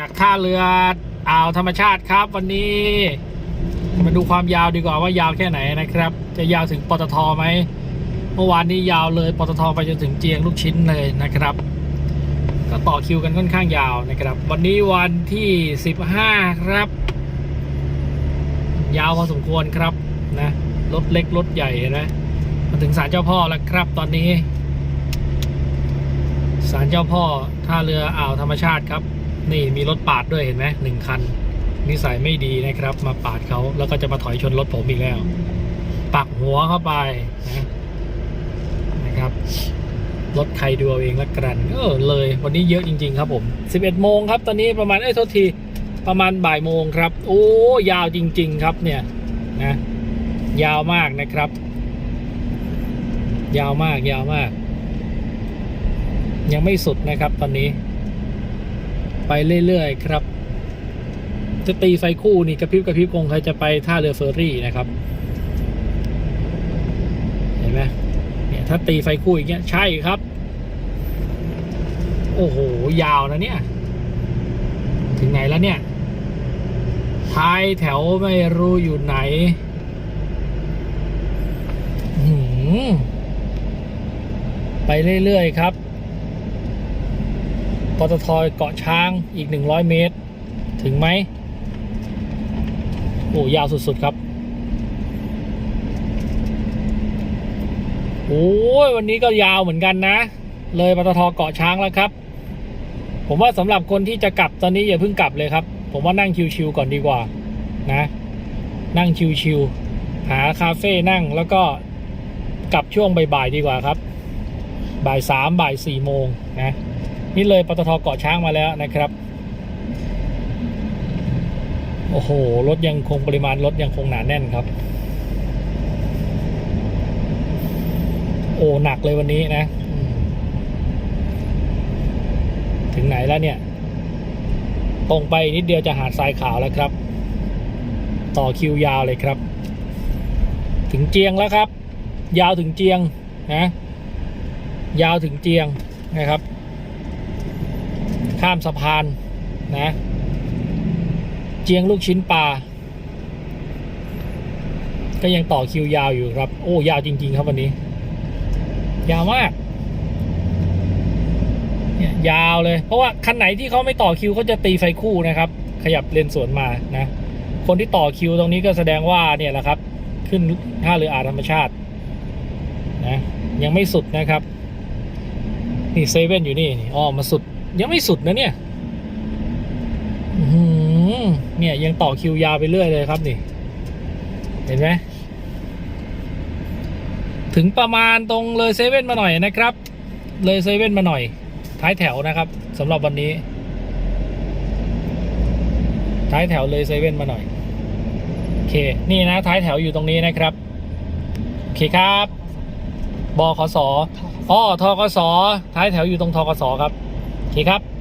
จากท่าเรืออ่าวธรรมชาติครับ วันนี้ มาดูความยาวดีกว่าว่ายาวแค่ไหนนะครับ จะยาวถึงปตทไหมเมื่อวานนี้ยาวเลยปตทไปจนถึงเจียงลูกชิ้นเลยนะครับ ก็ต่อคิวกันค่อนข้างยาวนะครับ วันนี้วันที่ 15 ครับ ยาวพอสมควรครับนะรถเล็กรถใหญ่นะมาถึงศาลเจ้าพ่อแล้วครับตอนนี้ศาลเจ้าพ่อท่าเรืออ่าวธรรมชาติครับ นี่มีรถปาดด้วยเห็นไหมหนึ่งคัน นิสัยไม่ดีนะครับ มาปาดเขาแล้วก็จะมาถอยชนรถผมอีกแล้ว ปักหัวเข้าไปนะนะครับรถใครดูเอาเองละกันเออเลย วันนี้เยอะจริง ๆ ครับผม 11 โมงครับ ตอนนี้ประมาณเอ้ยโทษทีประมาณบ่ายโมงครับ โอ้ยาวจริง ๆ ครับเนี่ยนะยาวมากนะครับ ยาวมากยาวมาก ยังไม่สุดนะครับตอนนี้ ไปเรื่อยๆครับจะตีไฟคู่นี่กระพริบกระพริบคงใครจะไปท่าเรือเฟอร์รี่นะครับ เห็นไหมเนี่ยถ้าตีไฟคู่อย่างเงี้ยใช่ครับ โอ้โห ยาวนะเนี่ย ถึงไหนแล้วเนี่ย ท้ายแถวไม่รู้อยู่ไหนอื้อหืไปเรื่อยๆครับ ปตทเกาะช้างอีก 100 เมตร ถึงไหมโอ้ยาวสุด ๆ ครับโอ้ยวันนี้ก็ยาวเหมือนกันนะ เลยปตทเกาะช้างแล้วครับ ผมว่าสำหรับคนที่จะกลับตอนนี้อย่าเพิ่งกลับเลยครับ ผมว่านั่งชิวๆก่อนดีกว่านะ นั่งชิวๆหาคาเฟ่นั่งแล้วก็กลับช่วงบ่ายๆดีกว่าครับ บ่ายสามบ่ายสี่โมงนะ นี่เลยปตทเกาะช้างมาแล้วนะครับ โอ้โห รถยังคงปริมาณรถยังคงหนาแน่นครับ โอ้หนักเลยวันนี้นะ ถึงไหนแล้วเนี่ย ตรงไปนิดเดียวจะหาดทรายขาวแล้วครับ ต่อคิวยาวเลยครับ ถึงเจียงแล้วครับ ยาวถึงเจียงนะ ยาวถึงเจียงนะครับ ข้ามสะพานนะ เจียงลูกชิ้นปลา ก็ยังต่อคิวยาวอยู่ครับ โอ้ยาวจริง ๆ ครับวันนี้ ยาวมากเนี่ยยาวเลย เพราะว่าคันไหนที่เขาไม่ต่อคิวเขาจะตีไฟคู่นะครับ ขยับเลนสวนมานะ คนที่ต่อคิวตรงนี้ก็แสดงว่าเนี่ยแหละครับ ขึ้นท่าเรืออาธรรมชาตินะยังไม่สุดนะครับ นี่เซเว่นอยู่นี่นี่อ๋อมาสุด ยังไม่สุดนะเนี่ยเนี่ยยังต่อคิวยาวไปเรื่อยเลยครับนี่ เห็นไหมถึงประมาณตรงเลยเซเว่นมาหน่อยนะครับ เลยเซเว่นมาหน่อย ท้ายแถวนะครับสำหรับวันนี้ ท้ายแถวเลยเซเว่นมาหน่อยโอเค นี่นะ ท้ายแถวอยู่ตรงนี้นะครับโอเคครับบขสออทกสท้ายแถวอยู่ตรงทกสครับ ทีครับ